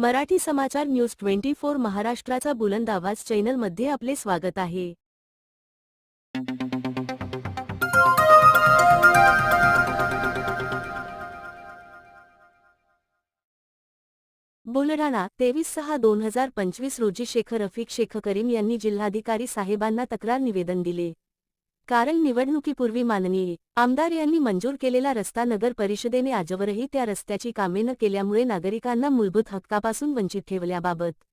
Marathi Samachar news twenty four महाराष्ट्राचा बुलंद आवाज चॅनलमध्ये आपले स्वागत आहे. बुलढाणा तेवीस सहा दोन हजार पंचवीस रोजी शेख रफिक शेख करीम यांनी जिल्हाधिकारी साहेबांना तक्रार निवेदन दिले. कारण निवडणुकीपूर्वी माननीय आमदार यांनी मंजूर केलेला रस्ता नगर परिषदेने आजवरही त्या रस्त्याची कामे न केल्यामुळे नागरिकांना मूलभूत हक्कापासून वंचित ठेवल्याबाबत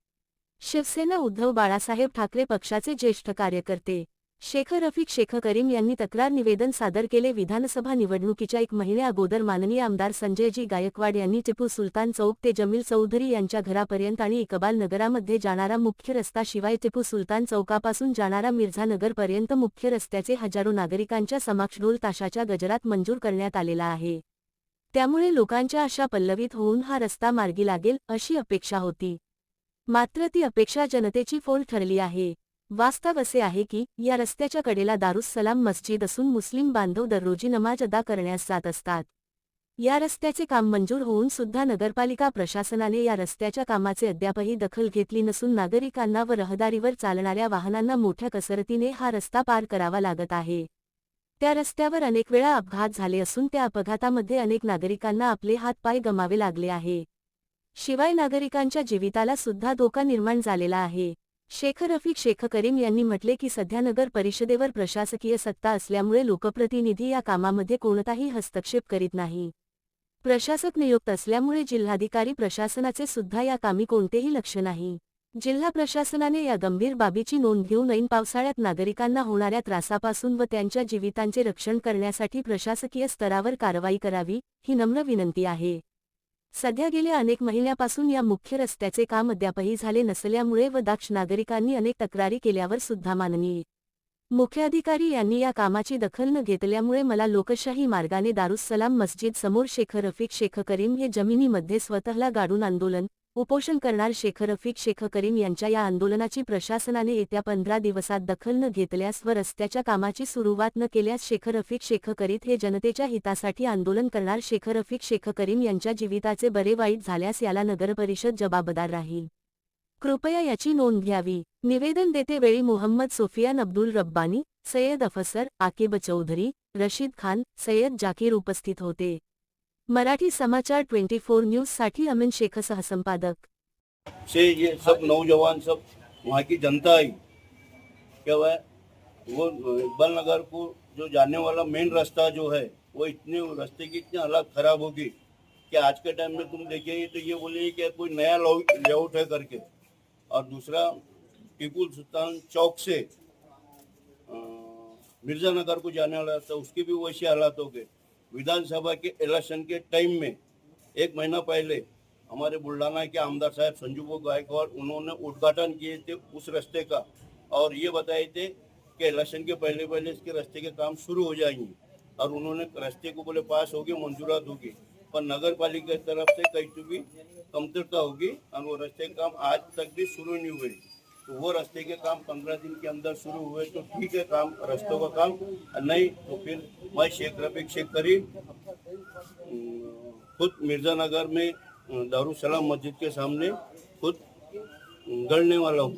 शिवसेना उद्धव बाळासाहेब ठाकरे पक्षाचे ज्येष्ठ कार्यकर्ते शेख रफिक शेख करीम यांनी तक्रार निवेदन सादर केले. विधानसभा निवडणुकीच्या एक महिन्या अगोदर माननीय आमदार संजयजी गायकवाड यांनी टिपू सुलतान चौक ते जमील चौधरी यांच्या घरापर्यंत आणि इकबाल नगरामध्ये जाणारा मुख्य रस्ता शिवाय टिपू सुलतान चौकापासून जाणारा मिर्झा नगरपर्यंत मुख्य रस्त्याचे हजारो नागरिकांच्या समक्ष ढोल ताशाच्या गजरात मंजूर करण्यात आलेला आहे. त्यामुळे लोकांच्या आशा पल्लवित होऊन हा रस्ता मार्गी लागेल अशी अपेक्षा होती. मात्र ती अपेक्षा जनतेची फोल ठरली आहे. वास्तव असे आहे की या रस्त्याच्या कडेला दारुस्सलाम मस्जिद असून मुस्लिम बांधव दररोजी नमाज अदा करण्यास जात असतात. या रस्त्याचे काम मंजूर होऊन सुद्धा नगरपालिका प्रशासनाने या रस्त्याच्या कामाचे अद्यापही दखल घेतली नसून नागरिकांना व रहदारीवर चालणाऱ्या वाहनांना मोठ्या कसरतीने हा रस्ता पार करावा लागत आहे. त्या रस्त्यावर अनेक वेळा अपघात झाले असून त्या अपघातामध्ये अनेक नागरिकांना आपले हातपाय गमावे लागले आहे. शिवाय नागरिकांच्या जीविताला सुद्धा धोका निर्माण झालेला आहे. शेख रफिक शेख करीम यांनी म्हटले की सध्या नगर परिषदेवर प्रशासकीय सत्ता असल्यामुळे लोकप्रतिनिधी या कामामध्ये कोणताही हस्तक्षेप करीत नाही. प्रशासक नियुक्त असल्यामुळे जिल्हाधिकारी प्रशासनाचे सुद्धा या कामी कोणतेही लक्ष नाही. जिल्हा प्रशासनाने या गंभीर बाबीची नोंद घेऊन ऐन पावसाळ्यात नागरिकांना होणाऱ्या त्रासापासून व त्यांच्या जीवितांचे रक्षण करण्यासाठी प्रशासकीय स्तरावर कारवाई करावी ही नम्र विनंती आहे. सध्या गेल्या अनेक महिन्यापासून या मुख्य रस्त्याचे काम अद्यापही झाले नसल्यामुळे व दाक्ष नागरिकांनी अनेक तक्रारी केल्यावर सुद्धा माननीय मुख्याधिकारी यांनी या कामाची दखल न घेतल्यामुळे मला लोकशाही मार्गाने दारुसलाम मस्जिद समोर शेख रफिक शेख करीम हे जमिनीमध्ये स्वतःला गाडून आंदोलन उपोषण करणार शेख रफिक शेख करीम यांच्या या आंदोलनाची प्रशासनाने येत्या पंधरा दिवसात दखल न घेतल्यास व रस्त्याच्या कामाची सुरुवात न केल्यास शेख रफिक शेख करीत हे जनतेच्या हितासाठी आंदोलन करणार शेख रफिक शेख करीम यांच्या जीविताचे बरे वाईट झाल्यास याला नगरपरिषद जबाबदार राहील. कृपया याची नोंद घ्यावी. निवेदन देतेवेळी मोहम्मद सोफियान अब्दुल रब्बानी सय्यद अफसर आकिब चौधरी रशीद खान सय्यद जाकीर उपस्थित होते. Marathi Samachar twenty four news साठी अमीन शेख सहसंपादक. से ये सब नौजवान, सब वहाँ की जनता आई क्या हुआ है? वो इकबाल नगर को जो जाने वाला मेन रास्ता जो है, वो इतने रास्ते की इतनी हालत खराब होगी कि आज के टाइम में तुम देखेंगे तो ये बोलेंगे कि कोई नया लेआउट है करके। और दूसरा, टीपू सुल्तान चौक से मिर्ज़ा नगर को जाने वाला रास्ता, उसकी भी वैसे हालात हो गए विधानसभा के इलेक्शन के टाइम में, एक महीना पहले, हमारे बुल्ढाना के आमदार साहब संजू गायकवाड़, उन्होंने उद्घाटन किए थे उस रास्ते का। और ये बताए थे कि इलेक्शन के पहले पहले इसके रास्ते के काम शुरू हो जाएँगे। और उन्होंने रास्ते को बोले, पास होगी मंजूरात होगी। पर नगर पालिका की तरफ़ से तो भी कमतरता होगी और वो रास्ते काम आज तक भी शुरू नहीं हुए। वो रास्ते के काम पंद्रह दिन के अंदर शुरू हुए तो ठीक है काम रास्तों का काम। और नहीं तो फिर मैं शेख रफीक शेख ख़ुद मिर्ज़ा खुद मिर्जानगर में दारू सलाम मस्जिद के सामने खुद गढ़ने वाला हूँ।